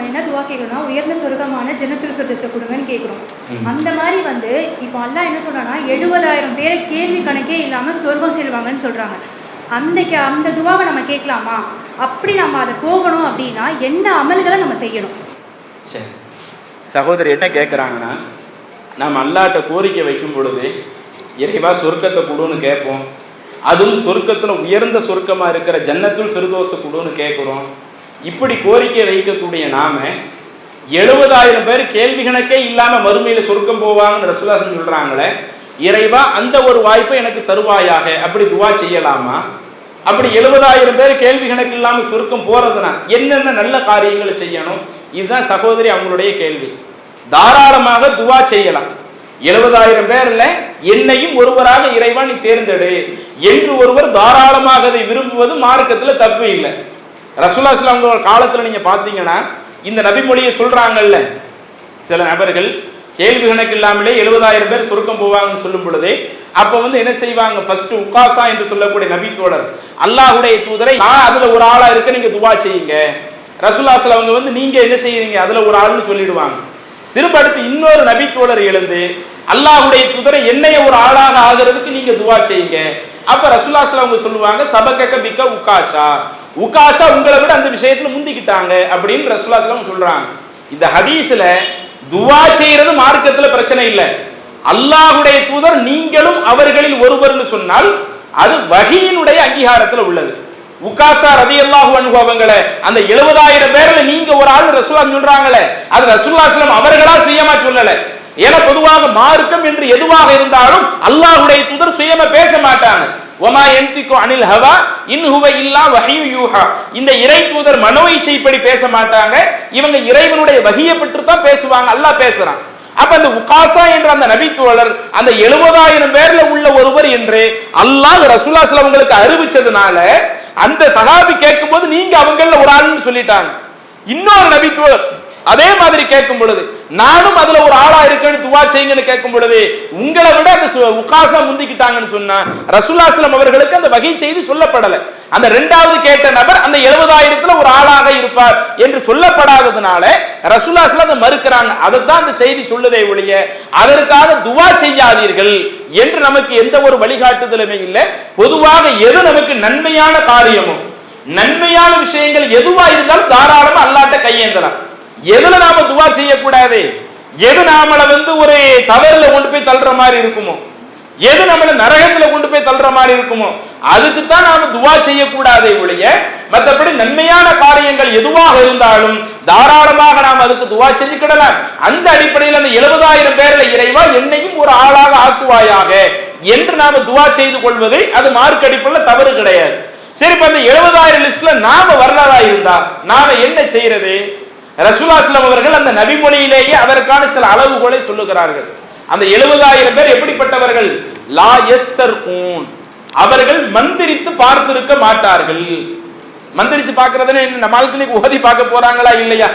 நம்ம என்ன துவா கேட்குறோம்னா உயர்ந்த சொர்க்கமான ஜன்னத்துல் ஃபிர்தௌஸை கொடுங்கன்னு கேட்குறோம் அந்த மாதிரி வந்து இப்போ அல்லாஹ் என்ன சொல்றான்னா எழுபதாயிரம் பேரை கேள்வி கணக்கே இல்லாம சொர்க்கம் செல்வாங்கன்னு சொல்றாங்க. அந்த கே- அந்த துவாவை நம்ம கேட்கலாமா? அப்படி நம்ம அதை போகணும் அப்படின்னா என்ன அமல்களை நம்ம செய்யணும்? சரி. சகோதரி என்ன கேட்குறாங்கன்னா நாம் அல்லாட்ட கோரிக்கை வைக்கும் பொழுது இறைவா சொர்க்கத்தை கொடுன்னு கேட்போம். அதுவும் சொர்க்கத்தில் உயர்ந்த சொர்க்கமாக இருக்கிற ஜன்னத்துல் ஃபிர்தோஸை கொடுன்னு கேட்குறோம் இப்படி கோரிக்கை வைக்கக்கூடிய நாம எழுபதாயிரம் பேர் கேள்வி கணக்கே இல்லாமல் மறுமையில் சொர்க்கம் போவாங்கன்னு ரசூலாசன் சொல்கிறாங்களே இறைவா அந்த ஒரு வாய்ப்பை எனக்கு தருவாயாக அப்படி துவா செய்யலாமா? அப்படி எழுபதாயிரம் பேர் கேள்வி கணக்கு இல்லாமல் சுருக்கம் போறதுனா என்னென்ன நல்ல காரியங்களை செய்யணும்? இதுதான் சகோதரி அவங்களுடைய கேள்வி. தாராளமாக துவா செய்யலாம். எழுபதாயிரம் பேர்ல என்னையும் ஒருவராக இறைவா நீ தேர்ந்தெடு. என்று ஒருவர் தாராளமாக அதை விரும்புவது மார்க்கத்துல தப்பு இல்லை. ரசூல்லா அவங்க காலத்தில் நீங்க பாத்தீங்கன்னா இந்த நபிமொழியை சொல்றாங்கல்ல. சில நபர்கள் கேள்வி கணக்கு இல்லாமலே எழுபதாயிரம் பேர் சுருக்கம் போவாங்கன்னு சொல்லும் பொழுதே அப்ப வந்து என்ன செய்வாங்க? ஃபர்ஸ்ட் உக்காசா என்று சொல்லக்கூடிய நபி தோழர். அல்லாஹுடைய தூதரை நான் அதுல ஒரு ஆளா இருக்க நீங்க துவா செய்யுங்க. ரசூலாஸ்ல அவங்க வந்து நீங்க என்ன செய்யறீங்க? அதுல ஒரு ஆள்னு சொல்லிடுவாங்க. திரும்ப அடுத்து இன்னொரு நபி தோழர் எழுந்து அல்லாஹுடைய தூதரை என்னைய ஒரு ஆளாக ஆகிறதுக்கு நீங்க துவா செய்யுங்க. அப்ப ரசூலாஸ்ல அவங்க சொல்லுவாங்க சபக்கக்க பிக்க உக்காஷா. உகாசா உங்களை விட அந்த விஷயத்துல முந்திக்கிட்டாங்க அப்படின்னு ரசூலாஸ்லாம் சொல்றாங்க. இந்த ஹதீஸ்ல துவா செய்யறது மார்க்கத்துல பிரச்சனை இல்லை. அல்லாஹுடைய தூதர் நீங்களும் அவர்களில் ஒருவர்னு சொன்னால் அது வகையினுடைய அங்கீகாரத்துல உள்ளது. உகாசா ரதி அல்லாஹு அவங்கள அந்த எழுபதாயிரம் பேர்ல நீங்க ஒரு ஆள் ரசூலா சொல்றாங்களே அது ரசூல்லாஸ்லம் அவர்களா சுயமா சொல்லல. ஏன்னா பொதுவாக மார்க்கம் என்று எதுவாக இருந்தாலும் அல்லாஹுடைய தூதர் சுயமா பேச மாட்டாங்க. ஒமா எந்திக்கோ அனில் ஹவா? இன்ஹுவ இல்லா வஹியு யூஹா. இந்த இறை தூதர் மனோ இச்சைப்படி பேச மாட்டாங்க. இவங்க இறைவனுடைய வகியை பற்றி தான் பேசுவாங்க. அல்லாஹ் பேசுறான். அப்ப அந்த உகாசா என்ற அந்த நபித்துவலர் அந்த எழுபதாயிரம் பேர்ல உள்ள ஒருவர் என்று அல்லாஹ் ரசூலாஸ்ல சிலவங்களுக்கு அறிவிச்சதுனால அந்த சகாபி கேட்கும்போது நீங்க அவங்கள ஒரு ஆள்னு சொல்லிட்டாங்க. இன்னொரு நபி அதே மாதிரி கேட்கும் பொழுது நானும் அதுல ஒரு ஆளா இருக்கேன்னு துவா செய்யுங்கன்னு கேட்கும் பொழுது உங்களை விட அந்த சு- உகாசா முந்திக்கிட்டாங்கன்னு சொன்னா ரசூலாஸ்லம் அவர்களுக்கு அந்த வகை செய்தி சொல்லப்படலை. அந்த ரெண்டாவது கேட்ட நபர் அந்த எழுபதாயிரத்துல ஒரு ஆளாக இருப்பார் என்று சொல்லப்படாததுனால ரசூலாஸ்ல அதை மறுக்கிறாங்க. அதைத்தான் அந்த செய்தி சொல்லுதே ஒழிய அதற்காக துவா செய்யாதீர்கள் என்று நமக்கு எந்த ஒரு வழிகாட்டுதலுமே இல்லை. பொதுவாக எது நமக்கு நன்மையான காரியமும் நன்மையான விஷயங்கள் எதுவா இருந்தாலும் தாராளமா அல்லாட்ட கையேந்தலாம். எதுல நாம துவா செய்யக்கூடாது? எது நாமள வந்து ஒரு தவறுல கொண்டு போய் தள்ளுற மாதிரி இருக்குமோ? எது நம்மள நரகத்துல கொண்டு போய் தள்ளுற மாதிரி இருக்குமோ? அதுக்கு தான் நாம துவா செய்யக்கூடாதே ஒழிய மற்றபடி நன்மையான காரியங்கள் எதுவாக இருந்தாலும் தாராளமாக நாம் அதுக்கு துவா செஞ்சுக்கிடலாம் அந்த அடிப்படையில் அந்த எழுபதாயிரம் பேர்ல இறைவா என்னையும் ஒரு ஆளாக ஆக்குவாயாக என்று நாம துவா செய்து கொள்வது அது மார்க் அடிப்படையில் தவறு கிடையாது. சரி இப்ப அந்த எழுபதாயிரம் லிஸ்ட்ல நாம வரலாறா இருந்தா நாம என்ன செய்யறது? ரசூலாஸ்லம் அவர்கள் அந்த நபிமொழியிலேயே அதற்கான சில அளவுகோலை சொல்லுகிறார்கள். அந்த எழுபதாயிரம் பேர் எப்படிப்பட்டவர்கள்? லா எஸ்தர் அவர்கள் மந்திரித்து பார்த்திருக்க மாட்டார்கள். மந்திரிச்சு பார்க்கறதுன்னு என்ன நம்ம ஆளுக்கு உகதி பார்க்க போறாங்களா இல்லையா?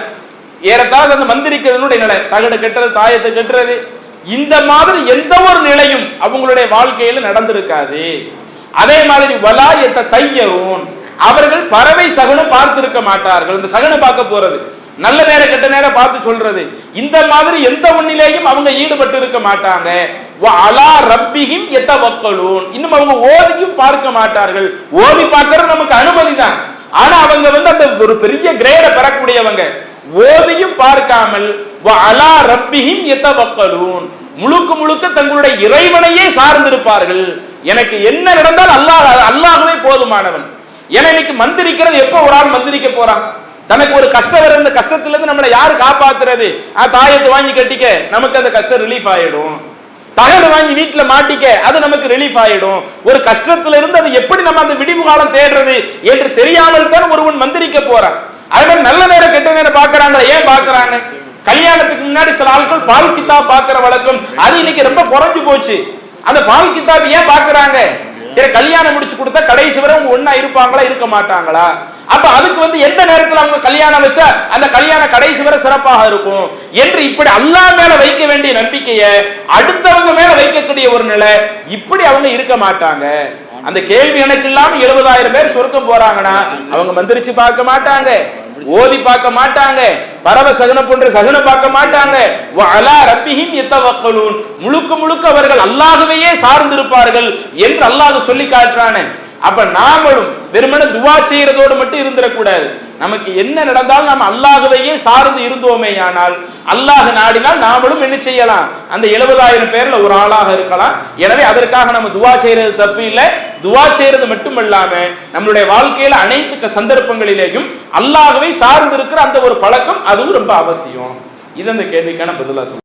ஏறத்தாழ அந்த மந்திரிக்கிறதுனுடைய நிலை. தகடு கெட்டுறது தாயத்தை கெட்டுறது. இந்த மாதிரி எந்த ஒரு நிலையும் அவங்களுடைய வாழ்க்கையில நடந்திருக்காது. அதே மாதிரி வலாயத்தை தையரும் அவர்கள் பறவை சகுனம் பார்த்திருக்க மாட்டார்கள். இந்த சகுனம் பார்க்க போறது. நல்ல நேரம் கெட்ட நேரம் பார்த்து சொல்றது. இந்த மாதிரி எந்த ஒன்னிலேயும் அவங்க ஈடுபட்டு இருக்க மாட்டாங்க. அலா அலா எத்த வக்கலூன் இன்னும் அவங்க ஓதியும் பார்க்க மாட்டார்கள். ஓதி பார்க்கறது நமக்கு அனுமதி தான். ஆனா அவங்க வந்து அந்த ஒரு பெரிய கிரேட பெறக்கூடியவங்க. ஓதியும் பார்க்காமல் வ அலா எத்த வக்கலூன் முழுக்க முழுக்க தங்களுடைய இறைவனையே சார்ந்திருப்பார்கள். எனக்கு என்ன நடந்தால் அல்லாஹ் அல்லாஹ்வே போதுமானவன். ஏன்னா இன்னைக்கு மந்திரிக்கிறது எப்போ ஒரு ஆள் மந்திரிக்க போறான்? தனக்கு ஒரு கஷ்டம் வர இந்த கஷ்டத்திலிருந்து நம்மளை யாரு காப்பாத்துறது? ஆ தாயத்தை வாங்கி கட்டிக்க நமக்கு அந்த கஷ்டம் ரிலீஃப் ஆயிடும். தகடு வாங்கி வீட்டுல மாட்டிக்க அது நமக்கு ரிலீஃப் ஆயிடும். ஒரு கஷ்டத்துல இருந்து அது எப்படி நம்ம அந்த விடிவு காலம் தேடுறது என்று தெரியாமல் தான் ஒருவன் மந்திரிக்க போறான். அதே நல்ல நேரம் கெட்ட நேரம் பாக்குறாங்க ஏன் பாக்குறாங்க? கல்யாணத்துக்கு முன்னாடி சில ஆட்கள் பால் கித்தாப் பாக்குற வழக்கம் அது இன்னைக்கு ரொம்ப குறைஞ்சு போச்சு. அந்த பால் கித்தாப் ஏன் பாக்குறாங்க? சரி கல்யாணம் முடிச்சு கொடுத்தா கடைசி வரை அவங்க ஒண்ணா இருப்பாங்களா இருக்க மாட்டாங்களா? அப்ப அதுக்கு வந்து எந்த நேரத்துல அவங்க கல்யாணம் வச்சா அந்த கல்யாணம் கடைசி வரை சிறப்பாக இருக்கும்? என்று இப்படி அல்லாஹ் மேல வைக்க வேண்டிய நம்பிக்கைய அடுத்தவங்க மேல வைக்கக்கூடிய ஒரு நிலை இப்படி அவங்க இருக்க மாட்டாங்க. அந்த கேள்வி எனக்கு இல்லாம எழுபதாயிரம் பேர் சொர்க்கம் போறாங்கன்னா அவங்க மந்திரிச்சு பார்க்க மாட்டாங்க. ஓதி பார்க்க மாட்டாங்க. பரவ சகுன போன்ற சகுன பார்க்க மாட்டாங்க. அலா ரப்பிஹிம் எத்தவக்கலூன் முழுக்க முழுக்க அவர்கள் அல்லாகவே சார்ந்திருப்பார்கள் என்று அல்லாஹ் சொல்லி காட்டுறானே. அப்ப நாமளும் வெறுமனே துவா செய்யறதோடு மட்டும் இருந்துடக்கூடாது. நமக்கு என்ன நடந்தாலும் நாம் அல்லாஹுவையே சார்ந்து இருந்தோமேயானால் அல்லாஹ் நாடினால் நாமளும் என்ன செய்யலாம்? அந்த எழுபதாயிரம் பேர்ல ஒரு ஆளாக இருக்கலாம். எனவே அதற்காக நம்ம துவா செய்யறது தப்பு இல்லை. துவா செய்யறது மட்டுமல்லாம நம்மளுடைய வாழ்க்கையில அனைத்து சந்தர்ப்பங்களிலேயும் அல்லாகவே சார்ந்து இருக்கிற அந்த ஒரு பழக்கம் அதுவும் ரொம்ப அவசியம். இது அந்த கேள்விக்கான பதிலாக சொல்றேன்.